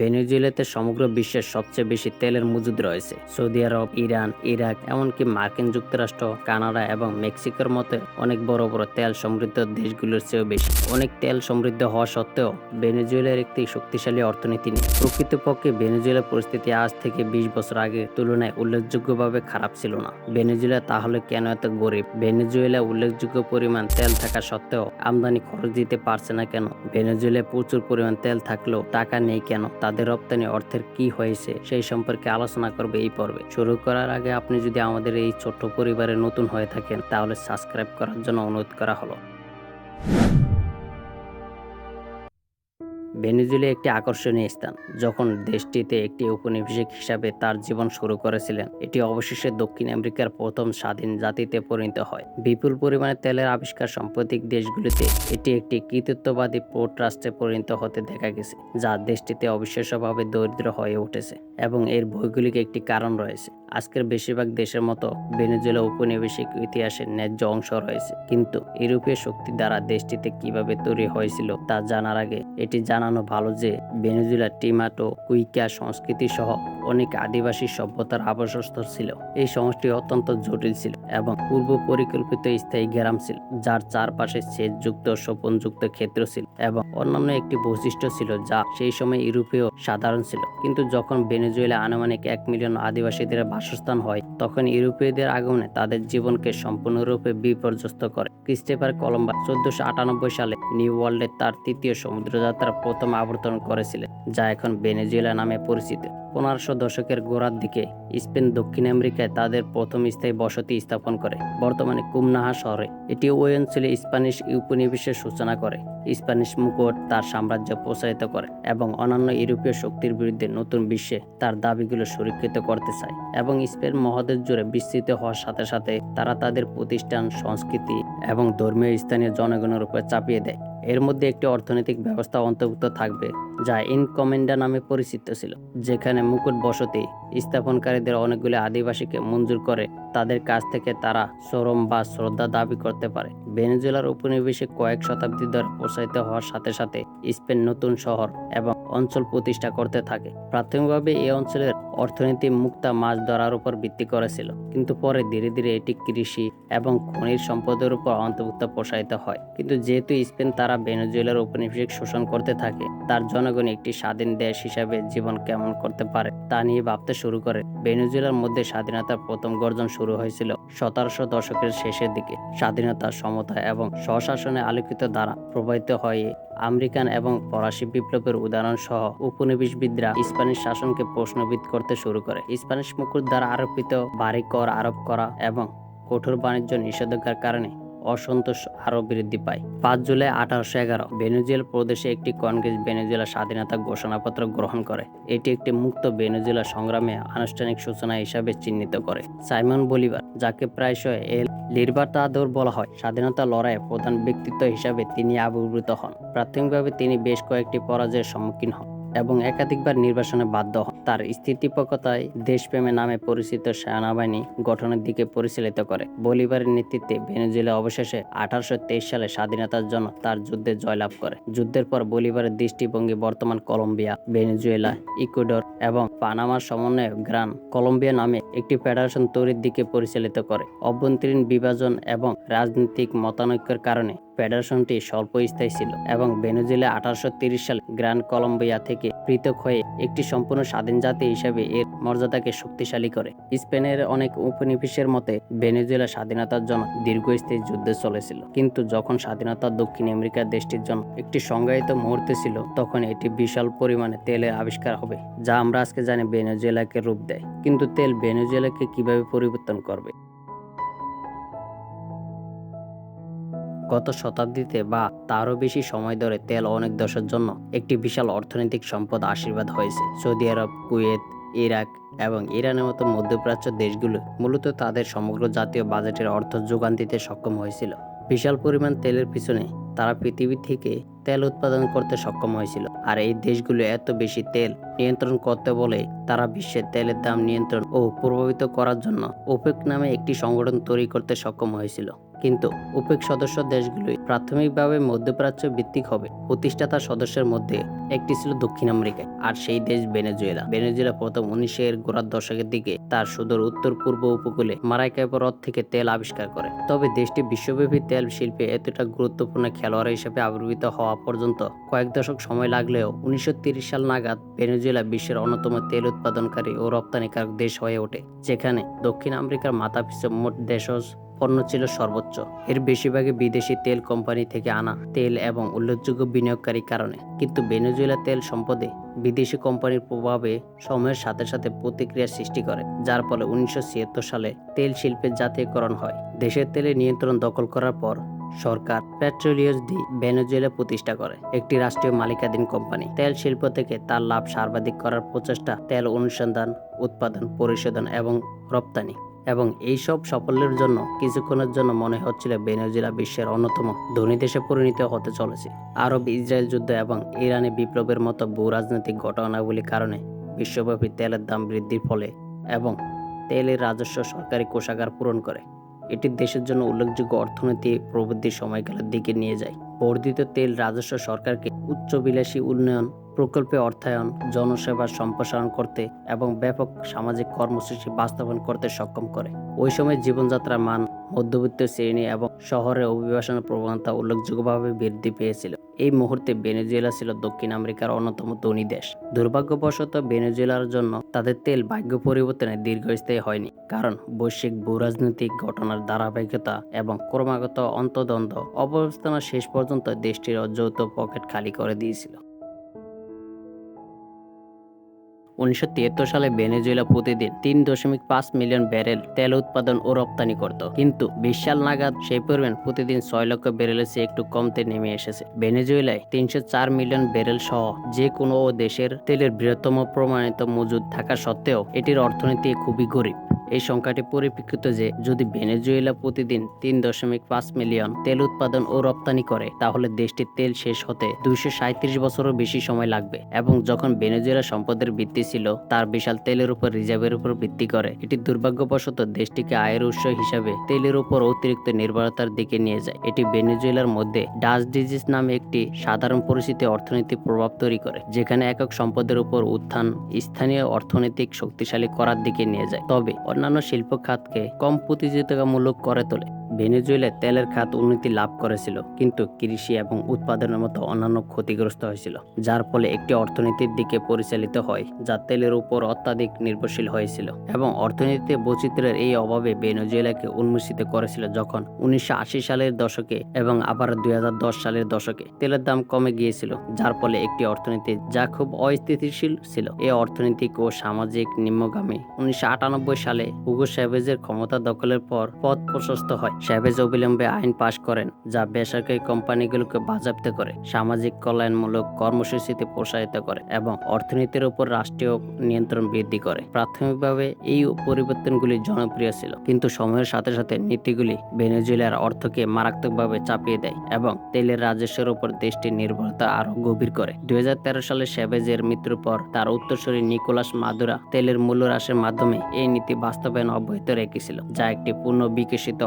ভেনেজুয়েলাতে সমগ্র বিশ্বের সবচেয়ে বেশি তেলের মজুদ রয়েছে। সৌদি আরব, ইরান, ইরাক, এমনকি মার্কিন যুক্তরাষ্ট্র, কানাডা এবং মেক্সিকোর মতো অনেক বড় বড় তেল সমৃদ্ধ দেশগুলোর চেয়েও বেশি। অনেক তেল সমৃদ্ধ হওয়া সত্ত্বেও ভেনেজুয়েলার একটি শক্তিশালী অর্থনীতি নেই। প্রকৃতপক্ষে ভেনেজুয়েলার পরিস্থিতি আজ থেকে বিশ বছর আগে তুলনায় উল্লেখযোগ্যভাবে খারাপ ছিল না। ভেনেজুয়েলা তাহলে কেন এত গরিব? ভেনেজুয়েলা উল্লেখযোগ্য পরিমাণ তেল থাকা সত্ত্বেও আমদানি খরচ দিতে পারছে না কেন? ভেনেজুয়েলায় প্রচুর পরিমাণ তেল থাকলেও টাকা নেই কেন? তাদের রপ্তানি অর্থের কি হয়েছে সেই সম্পর্কে আলোচনা করবে এই পর্বে। শুরু করার আগে আপনি যদি আমাদের এই ছোট্ট পরিবারে নতুন হয়ে থাকেন, তাহলে সাবস্ক্রাইব করার জন্য অনুরোধ করা হলো। ভেনেজুয়েলা একটি আকর্ষণীয় স্থান, যখন দেশটিতে একটি উপনিবেশিক হিসাবে তার জীবন শুরু করেছিলেন। এটি অবশেষে দক্ষিণ আমেরিকার প্রথম স্বাধীন জাতিতে পরিণত হয়। বিপুল পরিমাণে তেলের আবিষ্কার সাম্প্রতিক দেশগুলিতে এটি একটি কৃতিত্ববাদী পোর্ট রাষ্ট্রে পরিণত হতে দেখা গেছে, যা দেশটিতে অবিশ্বাস্যভাবে দরিদ্র হয়ে উঠেছে এবং এর ভৌগোলিক একটি কারণ রয়েছে। আজকের বেশিরভাগ দেশের মতো ভেনেজুয়েলা উপনিবেশিক ইতিহাসের ন্যায্য অংশ রয়েছে। কিন্তু ইউরোপীয় শক্তি দ্বারা দেশটিতে কীভাবে তৈরি হয়েছিল তা জানার আগে এটি জানানো ভালো যে ভেনেজুয়েলা টিমাটো কুইকা সংস্কৃতি সহ অনেক আদিবাসী সভ্যতার আবাসস্থল ছিল। এই সমষ্টি অত্যন্ত জটিল ছিল এবং পূর্ব পরিকল্পিত স্থায়ী গ্রাম ছিল, যার চারপাশে সেচ সেচযুক্ত সোপনযুক্ত ক্ষেত্র ছিল এবং অন্যান্য একটি বৈশিষ্ট্য ছিল যা সেই সময় ইউরোপীয় সাধারণ ছিল। কিন্তু যখন ভেনেজুয়েলা আনুমানিক এক মিলিয়ন আদিবাসীদের বাসস্থান হয়, তখন ইউরোপীয়দের আগমনে তাদের জীবনকে সম্পূর্ণরূপে বিপর্যস্ত করে। ক্রিস্টেফার কলম্বাস চোদ্দশো আটানব্বই সালে নিউ ওয়ার্ল্ডে তার তৃতীয় সমুদ্রযাত্রার প্রথম আবর্তন করেছিলেন, যা এখন ভেনেজুয়েলা নামে পরিচিত। পনেরোশো দশকের গোড়ার দিকে স্পেন দক্ষিণ আমেরিকায় তাদের প্রথম স্থায়ী বসতি স্থাপন করে, বর্তমানে কুমনাহা শহরে। এটি ওই অঞ্চলে স্প্যানিশ উপনিবেশের সূচনা করে। স্প্যানিশ মুকুট তার সাম্রাজ্য প্রসারিত করে এবং অন্যান্য ইউরোপীয় শক্তির বিরুদ্ধে নতুন বিশ্বে তার দাবিগুলো সুরক্ষিত করতে চায় এবং স্পেন মহাদেশ জুড়ে বিস্তৃত হওয়ার সাথে সাথে তারা তাদের প্রতিষ্ঠান, সংস্কৃতি এবং ধর্মীয় স্থানীয় জনগণের উপর চাপিয়ে দেয়। এর মধ্যে একটি অর্থনৈতিক ব্যবস্থা অন্তর্ভুক্ত থাকবে, যা ইনকমেন্ডা নামে পরিচিত ছিল, যেখানে মুকুট বসতি স্থাপনকারীদের অনেকগুলি আদিবাসীকে মঞ্জুর করে তাদের কাছ থেকে তারা শ্রম বা শ্রদ্ধা দাবি করতে পারে। ভেনেজুয়েলার উপনিবেশে কয়েক শতাব্দী ধরে প্রসারিত হওয়ার সাথে সাথে স্পেন নতুন শহর এবং অঞ্চল প্রতিষ্ঠা করতে থাকে। প্রাথমিকভাবে এই অঞ্চলের অর্থনীতি মুক্তা মাছ ধরার উপর ভিত্তি করেছিল, কিন্তু পরে ধীরে ধীরে এটি কৃষি এবং খনিজ সম্পদের উপর অন্তর্ভুক্ত প্রসারিত হয়। কিন্তু যেহেতু স্পেন তারা ভেনেজুয়েলার উপনিবেশিক শোষণ করতে থাকে। তার জনগণ একটি স্বাধীন দেশ হিসাবে জীবন কেমন করতে পারে, তা নিয়ে ভাবতে শুরু করে। ভেনেজুয়েলার মধ্যে স্বাধীনতার প্রথম গর্জন শুরু হয়েছিল সতেরোশো দশকের শেষের দিকে। স্বাধীনতা, সমতা এবং স্বশাসনে আলোকিত দ্বারা প্রবাহিত হয়ে আমেরিকান এবং ফরাসি বিপ্লবের উদাহরণ সহ উপনিবেশবিদরা স্প্যানিশ শাসনকে প্রশ্নবিদ করতে শুরু করে। স্প্যানিশ মুকুট দ্বারা আরোপিত, বাড়ি কর আরোপ করা এবং কঠোর বাণিজ্য নিষেধাজ্ঞার কারণে অসন্তোষ আরও বৃদ্ধি পায়। পাঁচ জুলাই আঠারোশো এগারো, ভেনেজুয়েলা প্রদেশে একটি কংগ্রেস ভেনেজুয়েলা স্বাধীনতা ঘোষণাপত্র গ্রহণ করে। এটি একটি মুক্ত ভেনেজুয়েলা সংগ্রামে আনুষ্ঠানিক সূচনা হিসাবে চিহ্নিত করে। সাইমন বলিভার, যাকে প্রায়শই এল লিরবার্তাদোর বলা হয়, স্বাধীনতা লড়াইয়ে প্রধান ব্যক্তিত্ব হিসাবে তিনি আবির্ভূত হন। প্রাথমিকভাবে তিনি বেশ কয়েকটি পরাজয়ের সম্মুখীন হন। এবং একাধিকবার নির্বাসনে বাধ্য হন। তার স্থিতিপকতায় দেশপ্রেমে নামে পরিচিত সেনাবাহিনী গঠনের দিকে পরিচালিত করে। বলিভারের নেতৃত্বে ভেনেজুয়েলা অবশেষে আঠারোশো তেইশ সালে স্বাধীনতার জন্য তার যুদ্ধে জয়লাভ করে। যুদ্ধের পর বলিভারের দৃষ্টিভঙ্গি বর্তমান কলম্বিয়া, ভেনেজুয়েলা, ইকুয়েডর এবং পানামার সমন্বয়ে গ্রান কলম্বিয়া নামে একটি ফেডারেশন তৈরির দিকে পরিচালিত করে। অভ্যন্তরীণ বিভাজন এবং রাজনৈতিক মতানৈক্যের কারণে ফেডারেশনটি স্বল্পস্থায়ী ছিল এবং ভেনেজুয়েলা আঠারোশো তিরিশ সালে গ্র্যান্ড কলম্বিয়া থেকে পৃথক হয়ে একটি সম্পূর্ণ স্বাধীন জাতি হিসেবে এর মর্যাদাকে শক্তিশালী করে। স্পেনের অনেক উপনিবেশের মতে, ভেনেজুয়েলা স্বাধীনতার জন্য দীর্ঘস্থায়ী যুদ্ধ চলেছিল। কিন্তু যখন স্বাধীনতা দক্ষিণ আমেরিকার দেশটির জন্য একটি সংজ্ঞায়িত মুহূর্তে ছিল, তখন এটি বিশাল পরিমাণে তেলের আবিষ্কার হবে, যা আমরা আজকে জানি ভেনেজুয়েলাকে রূপ দেয়। কিন্তু তেল ভেনেজুয়েলাকে কীভাবে পরিবর্তন করবে? গত শতাব্দীতে বা তারও বেশি সময় ধরে তেল অনেক দেশের জন্য একটি বিশাল অর্থনৈতিক সম্পদ আশীর্বাদ হয়েছে। সৌদি আরব, কুয়েত, ইরাক এবং ইরানের মতো মধ্যপ্রাচ্য দেশগুলো মূলত তাদের সমগ্র জাতীয় বাজেটের অর্থ যোগান দিতে সক্ষম হয়েছিল। বিশাল পরিমাণ তেলের পিছনে তারা পৃথিবী থেকে তেল উৎপাদন করতে সক্ষম হয়েছিল। আর এই দেশগুলো এত বেশি তেল নিয়ন্ত্রণ করতে বলে তারা বিশ্বের তেলের দাম নিয়ন্ত্রণ ও প্রভাবিত করার জন্য ওপেক নামে একটি সংগঠন তৈরি করতে সক্ষম হয়েছিল। কিন্তু ওপেক সদস্য দেশগুলোই প্রাথমিকভাবে মধ্যপ্রাচ্য ভিত্তিক হবে। প্রতিষ্ঠাতা সদস্যের মধ্যে একটি ছিল দক্ষিণ আমেরিকায় আর সেই দেশ ভেনেজুয়েলা। ভেনেজুয়েলা প্রথম উনিশের গোড়ার দশকের দিকে তার সুদূর উত্তর পূর্ব উপকূলে মারাইকাইপো হ্রদ থেকে তেল আবিষ্কার করে। তবে দেশটি বিশ্বব্যাপী তেল শিল্পে এতটা গুরুত্বপূর্ণ খেলোয়াড় হিসেবে আবির্ভূত হওয়া পর্যন্ত কয়েক দশক সময় লাগলেও উনিশশো সাল নাগাদ ভেনেজুয়েলা বিশ্বের অন্যতম তেল উৎপাদনকারী ও রপ্তানিকারক দেশ হয়ে ওঠে, যেখানে দক্ষিণ আমেরিকার মাথাপিছু মোট দেশজ পণ্য ছিল সর্বোচ্চ। এর বেশিরভাগই বিদেশি তেল কোম্পানি থেকে আনা তেল এবং উল্লেখযোগ্য বিনিয়োগকারীর কারণে। কিন্তু ভেনেজুয়েলা তেল সম্পদে বিদেশি কোম্পানির প্রভাবে সময়ের সাথে সাথে প্রতিক্রিয়া সৃষ্টি করে, যার ফলে উনিশশো ছিয়াত্তর সালে তেল শিল্পের জাতীয়করণ হয়। দেশের তেলের নিয়ন্ত্রণ দখল করার পর সরকার পেট্রোলিয়াস ডি ভেনেজুয়েলা প্রতিষ্ঠা করে, একটি রাষ্ট্রীয় মালিকাধীন কোম্পানি। তেল শিল্প থেকে তার লাভ সর্বাধিক করার প্রচেষ্টা তেল অনুসন্ধান, উৎপাদন, পরিশোধন এবং রপ্তানি। এবং এই সব সাফল্যের জন্য কিছুক্ষণের জন্য মনে হচ্ছিল ভেনেজুয়েলা বিশ্বের অন্যতম ধনী দেশে পরিণত হতে চলেছে। আরব ইসরায়েল যুদ্ধ এবং ইরানি বিপ্লবের মতো ভূ রাজনৈতিক ঘটনাগুলির কারণে বিশ্বব্যাপী তেলের দাম বৃদ্ধির ফলে এবং তেলের রাজস্ব সরকারি কোষাগার পূরণ করে। এটি দেশের জন্য উল্লেখযোগ্য অর্থনীতি প্রবৃদ্ধির সময়কালের দিকে নিয়ে যায়। বর্ধিত তেল রাজস্ব সরকারকে উচ্চবিলাসী উন্নয়ন প্রকল্পে অর্থায়ন জনসেবার সম্প্রসারণ করতে এবং ব্যাপক সামাজিক কর্মসূচি বাস্তবায়ন করতে সক্ষম করে। ওই সময় জীবনযাত্রার মান, মধ্যবিত্ত শ্রেণি এবং শহরে অভিবাসনের প্রবণতা উল্লেখযোগ্যভাবে বৃদ্ধি পেয়েছিল। এই মুহূর্তে ভেনেজুয়েলা ছিল দক্ষিণ আমেরিকার অন্যতম ধনী দেশ। দুর্ভাগ্যবশত ভেনেজুয়েলার জন্য তাদের তেল ভাগ্য পরিবর্তনে দীর্ঘস্থায়ী হয়নি, কারণ বৈশ্বিক ভূরাজনৈতিক ঘটনার ধারাবাহিকতা এবং ক্রমাগত অন্তদ্বন্দ্ব অবস্থান শেষ পর্যন্ত দেশটির যৌথ পকেট খালি করে দিয়েছিল। উনিশশো তিয়াত্তর সালে ভেনেজুয়েলা প্রতিদিন তিন দশমিক পাঁচ মিলিয়ন ব্যারেল তেল উৎপাদন ও রপ্তানি করত। কিন্তু বিশাল নাগাদ সেই পরিমাণ প্রতিদিন ছয় লক্ষ ব্যারেলের চেয়ে একটু কমতে নেমে এসেছে। ভেনেজুয়েলায় তিনশো চার মিলিয়ন ব্যারেল সহ যে কোনো দেশের তেলের বৃহত্তম প্রমাণিত মজুদ থাকা সত্ত্বেও এটির অর্থনীতি খুবই গরিব। এই সংখ্যাটি পরিপ্রেক্ষিত যে যদি ভেনেজুয়েলা প্রতিদিন তিন দশমিক পাঁচ মিলিয়ন তেল উৎপাদন ও রপ্তানি করে, তাহলে দেশটির তেল শেষ হতে দুইশো সাঁত্রিশ বছরও বেশি সময় লাগবে। এবং যখন ভেনেজুয়েলা সম্পদের ভিত্তি ছিল, তার বিশাল তেলের উপর, রিজার্ভের উপর ভিত্তি করে, এটি দুর্ভাগ্যবশত দেশটিকে আয়ের উৎস হিসাবে তেলের উপর অতিরিক্ত নির্ভরতার দিকে নিয়ে যায়। এটি ভেনেজুয়েলার মধ্যে ডাচ ডিজিজ নামে একটি সাধারণ পরিস্থিতি অর্থনৈতিক প্রভাব তৈরি করে, যেখানে একক সম্পদের উপর উত্থান স্থানীয় অর্থনৈতিক শক্তিশালী করার দিকে নিয়ে যায়। তবে অন্যান্য শিল্প খাতকে কম প্রতিযোগিতামূলক করে তোলে। ভেনেজুয়েলায় তেলের খাত উন্নতি লাভ করেছিল, কিন্তু কৃষি এবং উৎপাদনের মতো অন্যান্য ক্ষতিগ্রস্ত হয়েছিল, যার ফলে একটি অর্থনীতির দিকে পরিচালিত হয়, যা তেলের উপর অত্যাধিক নির্ভরশীল হয়েছিল এবং অর্থনীতিতে বৈচিত্র্যের এই অভাবে ভেনেজুয়েলাকে উন্মোচিত করেছিল যখন উনিশশো আশি সালের দশকে এবং আবার দুই হাজার দশ সালের দশকে তেলের দাম কমে গিয়েছিল, যার ফলে একটি অর্থনীতি যা খুব অস্থিতিশীল ছিল। এই অর্থনৈতিক ও সামাজিক নিম্নগামী উনিশশো আটানব্বই সালে হুগো স্যাভেজের ক্ষমতা দখলের পর পথ প্রশস্ত হয় স্যাভেজ অবিলম্বে আইন পাশ করেন, যা বেসরকারি কোম্পানিগুলোকে বাজেয়াপ্ত করে, সামাজিক কল্যাণমূলক কর্মসূচিতে প্রসারিত করে এবং অর্থনীতির উপর রাষ্ট্রীয় নিয়ন্ত্রণ বৃদ্ধি করে। প্রাথমিকভাবে এই পরিবর্তনগুলি জনপ্রিয় ছিল, কিন্তু সময়ের সাথে সাথে নীতিগুলি ভেনেজুয়েলার অর্থকে মারাত্মকভাবে চাপিয়ে দেয় এবং তেলের রাজস্বের উপর দেশটির নির্ভরতা আরও গভীর করে। দুই হাজার তেরো সালে স্যাভেজের মৃত্যুর পর তার উত্তরসূরি নিকোলাস মাদুরা তেলের মূল্য হ্রাসের মাধ্যমে এই নীতি বাস্তবায়ন অব্যাহত রেখেছিল, যা একটি পূর্ণ বিকশিত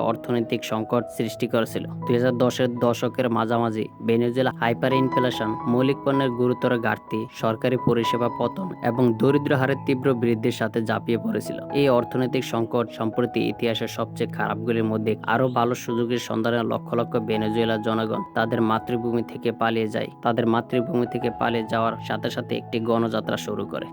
অর্থনৈতিক সংকট সৃষ্টি করেছিল। দুই দশের দশকের মাঝামাঝি ভেনেজুয়েলা হাইপার ইনফ্লেশন মৌলিক পণ্যের গুরুতর ঘাটতি, সরকারি পরিষেবা পতন এবং দরিদ্র হারের তীব্র বৃদ্ধির সাথে ঝাঁপিয়ে পড়েছিল। এই অর্থনৈতিক সংকট সম্প্রতি ইতিহাসের সবচেয়ে খারাপগুলির মধ্যে আরও ভালো সুযোগের সন্ধানে লক্ষ লক্ষ ভেনেজুয়েলার জনগণ তাদের মাতৃভূমি থেকে পালিয়ে যায়। তাদের মাতৃভূমি থেকে পালিয়ে যাওয়ার সাথে সাথে একটি গণযাত্রা শুরু করে।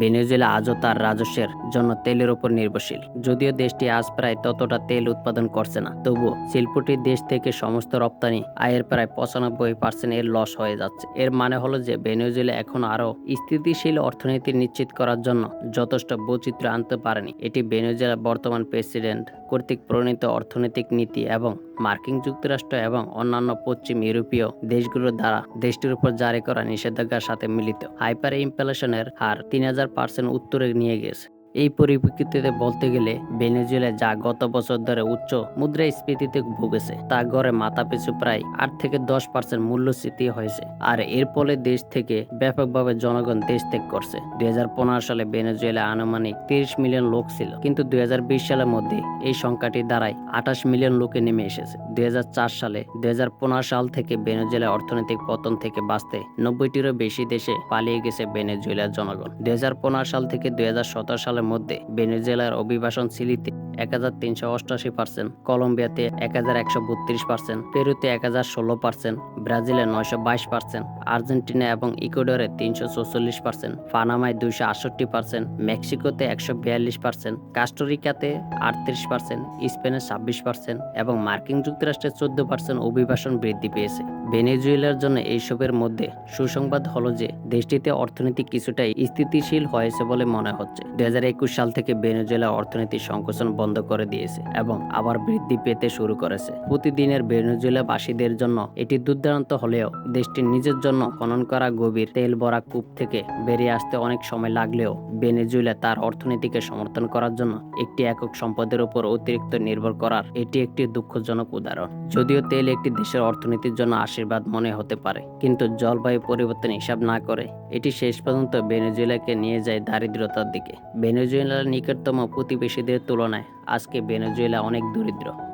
ভেনেজুয়েলা আজও তার রাজস্বের জন্য তেলের উপর নির্ভরশীল। যদিও দেশটি আজ প্রায় ততটা তেল উৎপাদন করছে না, তবুও শিল্পটি দেশ থেকে সমস্ত রপ্তানি আয়ের প্রায় পঁচানব্বই পার্সেন্ট এর লস হয়ে যাচ্ছে। এর মানে হলো যে ভেনেজুয়েলা এখন আরও স্থিতিশীল অর্থনীতি নিশ্চিত করার জন্য যথেষ্ট বৈচিত্র্য আনতে পারেনি। এটি ভেনেজুয়েলা বর্তমান প্রেসিডেন্ট কর্তৃক প্রণীত অর্থনৈতিক নীতি এবং মার্কিন যুক্তরাষ্ট্র এবং অন্যান্য পশ্চিম ইউরোপীয় দেশগুলোর দ্বারা দেশটির উপর জারি করা নিষেধাজ্ঞার সাথে মিলিত হাইপার ইনফ্লেশনের হার তিন হাজার পার্সেন্ট উত্তরে নিয়ে গেছে। এই পরিপ্রেক্ষিতে বলতে গেলে ভেনেজুয়েলা যা গত বছর ধরে উচ্চ মুদ্রাস্ফীতিতে ভুগেছে, তা গড়ে মাথা পিছু প্রায় আট থেকে দশ পার্সেন্ট মূল্যস্ফীতি হয়েছে। আর এর ফলে দেশ থেকে ব্যাপকভাবে জনগণ দেশ ত্যাগ করছে। দুই সালে ভেনেজুয়েলা আনুমানিক তিরিশ মিলিয়ন লোক ছিল, কিন্তু দুই হাজার বিশ সালের মধ্যে এই সংখ্যাটি দাঁড়ায় আঠাশ মিলিয়ন লোকে নেমে এসেছে। দুই হাজার চার সালে দুই হাজার পনেরো সাল থেকে ভেনেজুয়েলা অর্থনৈতিক পতন থেকে বাঁচতে নব্বইটিরও বেশি দেশে পালিয়ে গেছে ভেনেজুয়েলার জনগণ। দুই হাজার পনেরো সাল থেকে দুই সতেরো সালের মধ্যে ভেনেজুয়েলার অভিবাসন সিলিতে এক হাজার তিনশো অষ্টআশি পার্সেন্ট, কলম্বিয়াতে এক হাজার একশো বত্রিশ পার্সেন্ট, পেরুতে এক হাজার ষোলো পার্সেন্ট, ব্রাজিলে নয়শো বাইশ পার্সেন্ট, আর্জেন্টিনা এবং ইকুয়েডরে তিনশো চৌচল্লিশ পার্সেন্ট, পানামায় দুইশো আটষট্টি পার্সেন্ট, মেক্সিকোতে একশো বিয়াল্লিশ পার্সেন্ট, কাস্টোরিকাতে আটত্রিশ পার্সেন্ট, স্পেনে ছাব্বিশ পার্সেন্ট এবং মার্কিন যুক্তরাষ্ট্রে চোদ্দ পার্সেন্ট অভিবাসন বৃদ্ধি পেয়েছে। ভেনেজুয়েলার জন্য এইসবের মধ্যে সুসংবাদ হলো যে দেশটিতে অর্থনীতি কিছুটা স্থিতিশীল হয়েছে বলে মনে হচ্ছে। দুই সাল থেকে ভেনেজুয়েলা অর্থনীতি সংকোচন বন্ধ করে দিয়েছে এবং আবার বৃদ্ধি পেতে শুরু করেছে। প্রতিদিনের ভেনেজুয়েলাবাসীদের জন্য এটি দুর্দান্ত হলেও দেশটির নিজের জন্য খনন করা গভীর তেল ভরা কূপ থেকে বেরিয়ে আসতে অনেক সময় লাগলেও ভেনেজুয়েলা তার অর্থনীতিকে সমর্থন করার জন্য একটি একক সম্পদের উপর অতিরিক্ত নির্ভর করার এটি একটি দুঃখজনক উদাহরণ। যদিও তেল একটি দেশের অর্থনীতির জন্য আশীর্বাদ মনে হতে পারে, কিন্তু জলবায়ু পরিবর্তন হিসাব না করে এটি শেষ পর্যন্ত ভেনেজুয়েলাকে নিয়ে যায় দারিদ্রতার দিকে। ভেনেজুয়েলার নিকটতম প্রতিবেশীদের তুলনায় আজকে ভেনেজুয়েলা অনেক দরিদ্র।